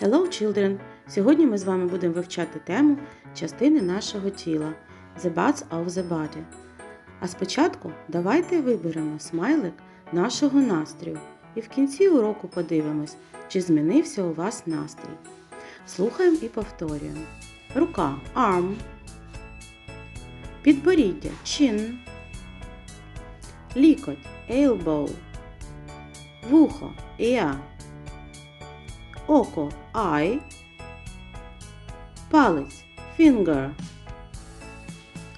Hello, children! Сьогодні ми з вами будемо вивчати тему частини нашого тіла The Parts of the Body. А спочатку давайте виберемо смайлик нашого настрою і в кінці уроку подивимось, чи змінився у вас настрій. Слухаємо і повторюємо. Рука arm. Підборіддя chin. Лікоть elbow. Вухо ear. Око eye. Палець finger.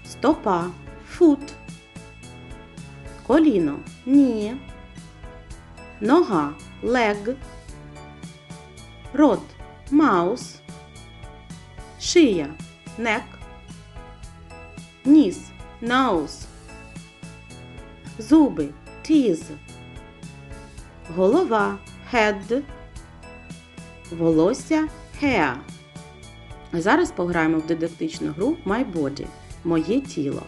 Стопа foot. Коліно knee. Нога leg. Рот mouse. Шия neck. Ніс nose. Зуби teeth. Голова head. Волосся hair. Зараз пограємо в дидактичну гру My Body Моє тіло.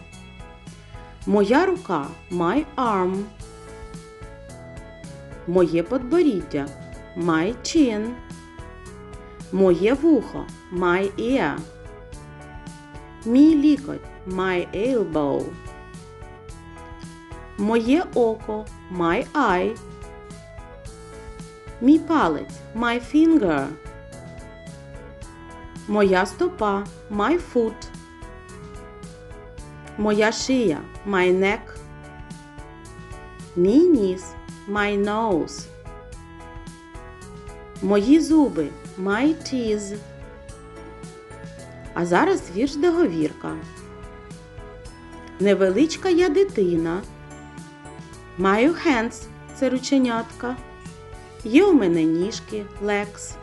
Моя рука My arm. Моє подборіддя My chin. Моє вухо My ear. Мій лікоть My elbow. Моє око My eye. Мій палець my finger. Моя стопа my foot. Моя шия my neck. Мій ніс my nose. Мої зуби my teeth. А зараз вірш договірка. Невеличка я дитина. Маю hands – це рученятка. Є у мене ніжки legs.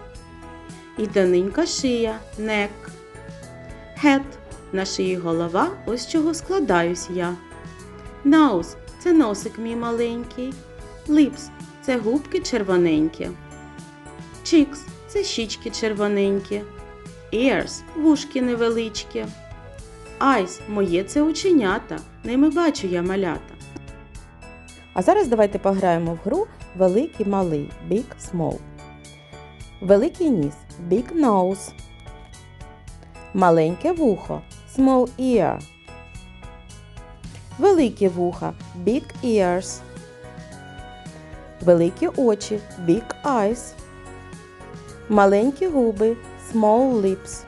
І тоненька шия neck. Head – на шиї голова, ось чого складаюсь я. Nose – це носик мій маленький. Lips – це губки червоненькі. Cheeks – це щічки червоненькі. Ears – вушки невеличкі. Eyes – моє це оченята, ними бачу я малята. А зараз давайте пограємо в гру великий малий Big Small. Великий ніс Big Nose. Маленьке вухо Small Ear. Великі вуха Big Ears. Великі очі Big Eyes. Маленькі губи Small Lips.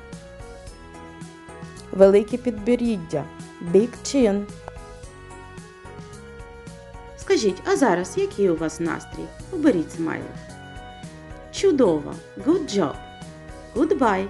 Велике підборіддя Big Chin. Скажіть, а зараз який у вас настрій? Оберіть смайлик. Чудово! Good job! Goodbye!